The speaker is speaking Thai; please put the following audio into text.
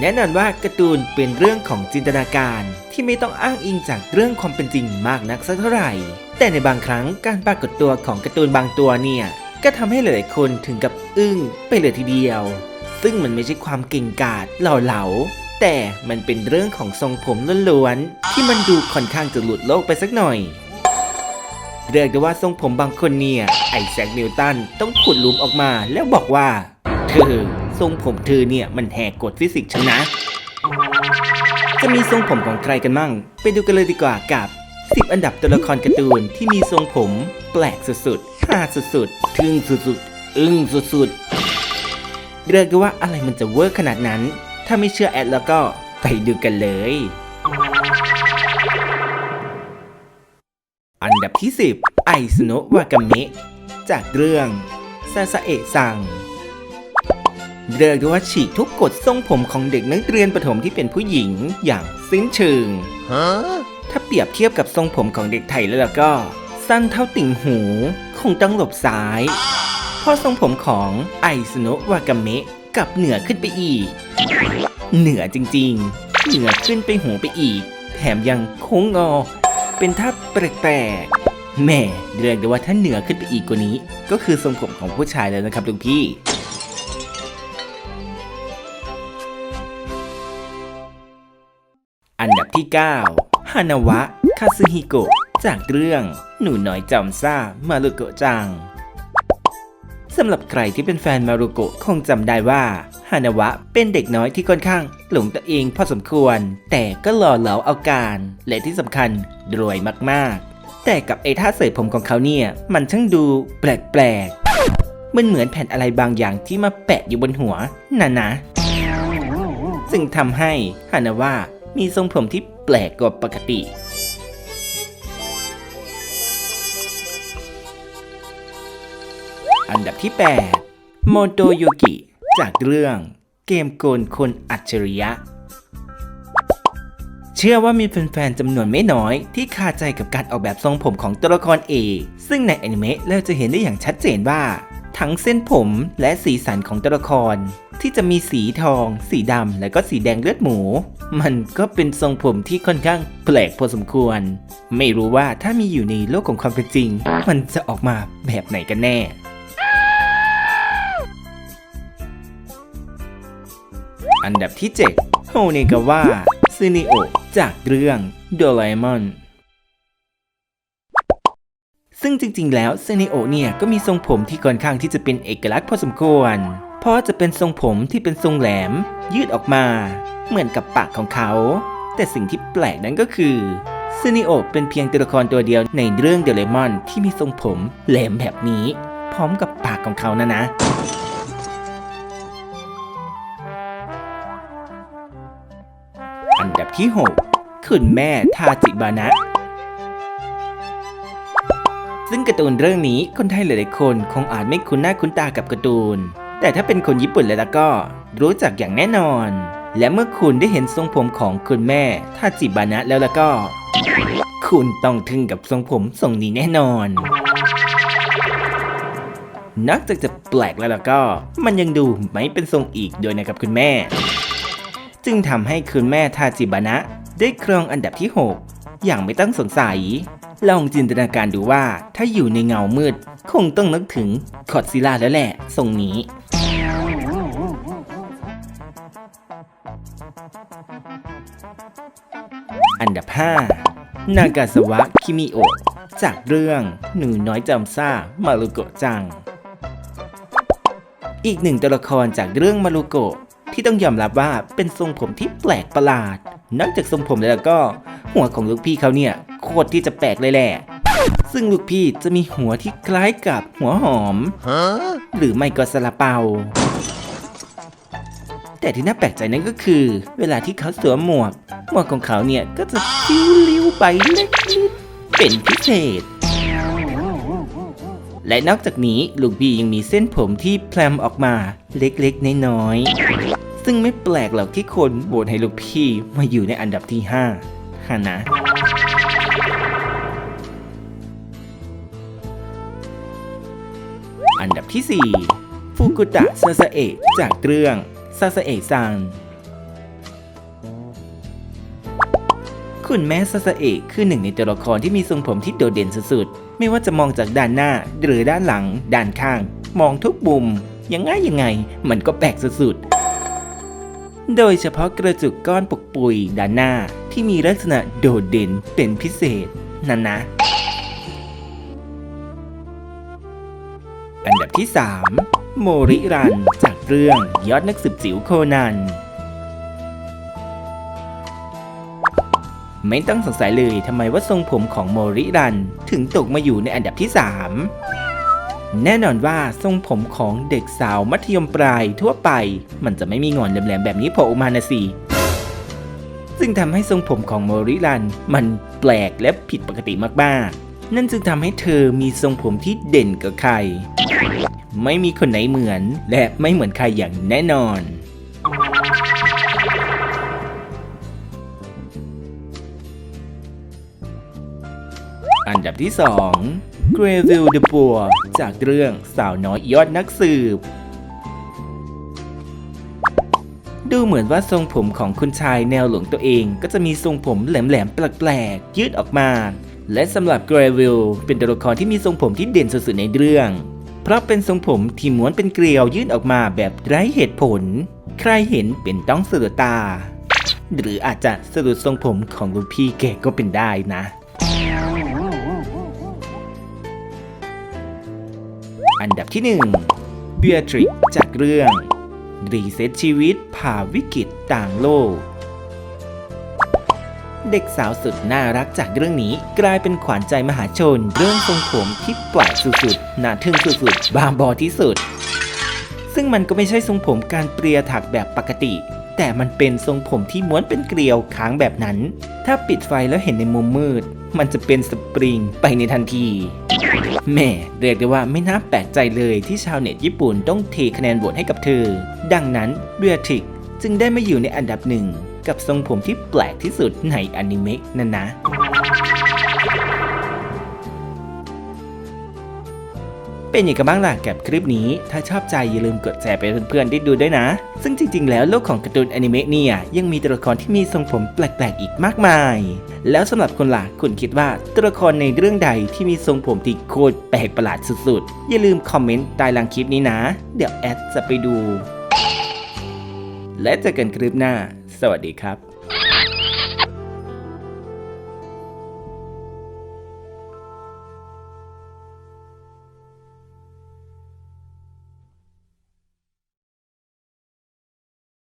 แน่นอนว่าการ์ตูนเป็นเรื่องของจินตนาการที่ไม่ต้องอ้างอิงจากเรื่องความเป็นจริงมากนักสักเท่าไหร่ แต่ในบางครั้งการปรากฏตัวของการ์ตูนบางตัวเนี่ย ก็ทำให้หลายๆคนถึงกับอึ้งไปเลยทีเดียว ซึ่งมันไม่ใช่ความเก่งกาจเหล่าเหลาแต่มันเป็นเรื่องของทรงผมล้วนๆที่มันดูค่อนข้างจะหลุดโลกไปสักหน่อย เรียกได้ว่าทรงผมบางคนเนี่ยไอแซคนิวตันต้องขุดหลุมออกมาแล้วบอกว่า เธอ ทรงผมเธอเนี่ยมันแหกกฎฟิสิกส์ชนะ จะมีทรงผมของใครกันมั่ง ไปดูกันเลยดีกว่ากับ 10 อันดับตัวละครการ์ตูนที่มีทรงผม แปลกสุดๆฮาสุดๆทึ่งสุดๆ อึ้งสุดๆ เรียกได้ว่าอะไรมันจะเวอร์ขนาดนั้น ถ้าไม่เชื่อแอดแล้วก็ไปดูกันเลย อันดับที่ 10 ไอซุโนะวากาเมะจากเรื่องซาซาเอะซัง เรียกได้ว่าฉีกทุกกฎทรงผมของเด็กนักเรียนประถมที่เป็นผู้หญิงอย่างสิ้นเชิง ถ้าเปรียบเทียบกับทรงผมของเด็กไทยแล้วก็ สั้นเท่าติ่งหู คงต้องหลบซ้าย เพราะทรงผมของไอซุโนะวากาเมะกับเหนือขึ้นไปอีก เหนือจริงๆ เหนือขึ้นไปหูไปอีก แถมยังโค้งงอ เป็นท่าแปลกๆแม่เรียกได้ว่าถ้าเหนือขึ้นไปอีกกว่านี้ ก็คือทรงผมของผู้ชายแล้วนะครับลุงพี่ อันดับที่ 9 ฮานาวะ คาซึฮิโกะ จากเรื่อง หนูน้อยจอมซ่า มารุโกะจัง สำหรับใครที่เป็นแฟนมารุโกะคงจำได้ว่า ฮานาวะเป็นเด็กน้อยที่ค่อนข้างหลงตัวเองพอสมควร แต่ก็หล่อเหลาเอาการ และที่สำคัญรวยมากๆ แต่กับไอ้ท่าเสยผมของเขาเนี่ย มันช่างดูแปลกๆ มันเหมือนแผ่นอะไรบางอย่างที่มาแปะอยู่บนหัวน่ะนะ ซึ่งทำให้ฮานาวะ มีทรงผมที่แปลกกว่าปกติ อันดับที่ 8 โมโตโยกิ จากเรื่องเกมโกนคนอัจฉริยะ เชื่อว่ามีแฟนๆจำนวนไม่น้อยที่คาใจกับการออกแบบทรงผมของตัวละครเอกซึ่งในอนิเมะเราจะเห็นได้อย่างชัดเจนว่า ทั้งเส้นผมและสีสันของตัวละคร ที่จะมีสีทอง สีดำ และก็สีแดงเลือดหมู มันก็เป็นทรงผมที่ค่อนข้างแปลกพอสมควร ไม่รู้ว่าถ้ามีอยู่ในโลกของความเป็นจริง มันจะออกมาแบบไหนกันแน่อันดับที่7โฮเนกาวะซึนิโอจากเรื่องโดราเอมอนซึ่งจริงๆ แล้วเซเนโอเนี่ยก็มีทรงผมที่ค่อนข้างที่จะเป็นเอกลักษณ์พอสมควร เพราะจะเป็นทรงผมที่เป็นทรงแหลม ยืดออกมา เหมือนกับปากของเขา แต่สิ่งที่แปลกนั้นก็คือซเนโอเป็นเพียงตัวละครตัวเดียวในเรื่องเดลมอนที่มีทรงผมแหลมแบบนี้ พร้อมกับปากของเขานะนะอันดับที่ 6 คุณแม่ทาจิบานะ ซึ่งการ์ตูนเรื่องนี้คนไทยหลายๆคนคงอาจไม่คุ้นหน้าคุ้นตากับการ์ตูน แต่ถ้าเป็นคนญี่ปุ่นแล้วก็ รู้จักอย่างแน่นอน และเมื่อคุณได้เห็นทรงผมของคุณแม่ทาจิบานะแล้วล้วก็ คุณต้องทึ่งกับทรงผมทรงนี้แน่นอนนอกจากจะแปลกแล้วล้วก็ มันยังดูไม่เป็นทรงอีกด้วยนะครับคุณแม่ จึงทำให้คุณแม่ทาจิบานะ ได้ครองอันดับที่ 6 อย่างไม่ต้องสงสัย ลองจินตนาการดูว่าถ้าอยู่ในเงามืด คงต้องนึกถึงคอดซิล่าแล้วแหละทรงนี้ อันดับ 5 นากาสวะ คิมิโอะจากเรื่องหนูน้อยจำซ่า มารุโกะจัง อีกหนึ่งตัวละครจากเรื่องมารุโกะที่ต้องยอมรับว่าเป็นทรงผมที่แปลกประหลาด นอกจากทรงผมแล้วก็ หัวของลูกพี่เขาเนี่ยโคตรที่จะแปลกเลยแหละ ซึ่งลูกพี่จะมีหัวที่คล้ายกับหัวหอม หรือไม่ก็ซาลาเปา แต่ที่น่าแปลกใจนั่นก็คือ เวลาที่เขาสวมหมวก หมวกของเขาเนี่ยก็จะฟิวลิวไปเล็กนิดเป็นพิเศษ และนอกจากนี้ลูกพี่ยังมีเส้นผมที่แพลมออกมาเล็กๆน้อยๆซึ่งไม่แปลกหรอกที่คนโหวตให้ลูกพี่มาอยู่ในอันดับที่5ฮะนะอันดับที่ 4 ฟูกุตะซาซาเอะจากเรื่องซาสเอะซัง คุณแม่ซาสเอะคือหนึ่งในตัวละครที่มีทรงผมที่โดดเด่นสุดๆ ไม่ว่าจะมองจากด้านหน้าหรือด้านหลัง ด้านข้าง มองทุกมุม ยังไงยังไง มันก็แปลกสุดๆ โดยเฉพาะกระจุกก้อนปกปุยด้านหน้าที่มีลักษณะโดดเด่นเป็นพิเศษนั่นนะ อันดับที่ 3 โมริรัน จากเรื่องยอดนักสืบจิ๋วโคนัน ไม่ต้องสงสัยเลยทำไมว่าทรงผมของโมริรัน ถึงตกมาอยู่ในอันดับที่ 3 แน่นอนว่าทรงผมของเด็กสาวมัธยมปลายทั่วไป มันจะไม่มีงอนแหลมๆแบบนี้โผล่มานะสิซึ่งทำให้ทรงผมของโมริรัน มันแปลกและผิดปกติมากๆ นั่นจึงทำให้เธอมีทรงผมที่เด่นกว่าใคร ไม่มีคนไหนเหมือนและไม่เหมือนใครอย่างแน่นอน ดับที่2 g r e v i l de Boer จากเรื่องสาวน้อยยอดนักสืบ ดูเหมือนว่าทรงผมของคุณชายแนวหลวงตัวเองก็จะมีทรงผมแหลมๆ แปลกๆ ยืดออกมา และสำหรับ g r e v i l เป็นตัวละครที่มีทรงผมที่เด่นสุดๆในเรื่อง เพราะเป็นทรงผมที่ม้วนเป็นเกลียวยื่นออกมาแบบไร้เหตุผล ใครเห็นเป็นต้องสะดุดตา หรืออาจจะสะดุดทรงผมของลูกพี่แกก็เป็นได้นะ อันดับที่1เบียทริกจากเรื่อง รีเซ็ตชีวิตผ่าวิกฤตต่างโลก เด็กสาวสุดน่ารักจากเรื่องนี้กลายเป็นขวัญใจมหาชน เรื่องทรงผมที่แปลกสุดๆน่าทึ่งสุดๆบ้าบอที่สุด ซึ่งมันก็ไม่ใช่ทรงผมการเปรียถักแบบปกติ แต่มันเป็นทรงผมที่ม้วนเป็นเกลียวค้างแบบนั้น ถ้าปิดไฟแล้วเห็นในมุมมืด มันจะเป็นสปริงไปในทันทีแม่เรียกได้ว่าไม่น่าแปลกใจเลยที่ชาวเน็ตญี่ปุ่นต้องเทคะแนนโหวตให้กับเธอ ดังนั้นเบียทริกจึงได้มาอยู่ในอันดับหนึ่งกับทรงผมที่แปลกที่สุดในอนิเมะนั่นนะ เป็นยังไงกันบ้างล่ะกับคลิปนี้ ถ้าชอบใจอย่าลืมกดแชร์ไปเพื่อนๆได้ดูด้วยนะ ซึ่งจริงๆ แล้วโลกของการ์ตูนอนิเมะเนี่ยยังมีตัวละครที่มีทรงผมแปลกๆ อีกมากมาย แล้วสำหรับคนล่ะคุณคิดว่าตัวละครในเรื่องใดที่มีทรงผมที่โคตรแปลกประหลาดสุดๆ อย่าลืมคอมเมนต์ใต้ล่างคลิปนี้นะ เดี๋ยวแอดจะไปดู และเจอกันคลิปหน้า สวัสดีครับ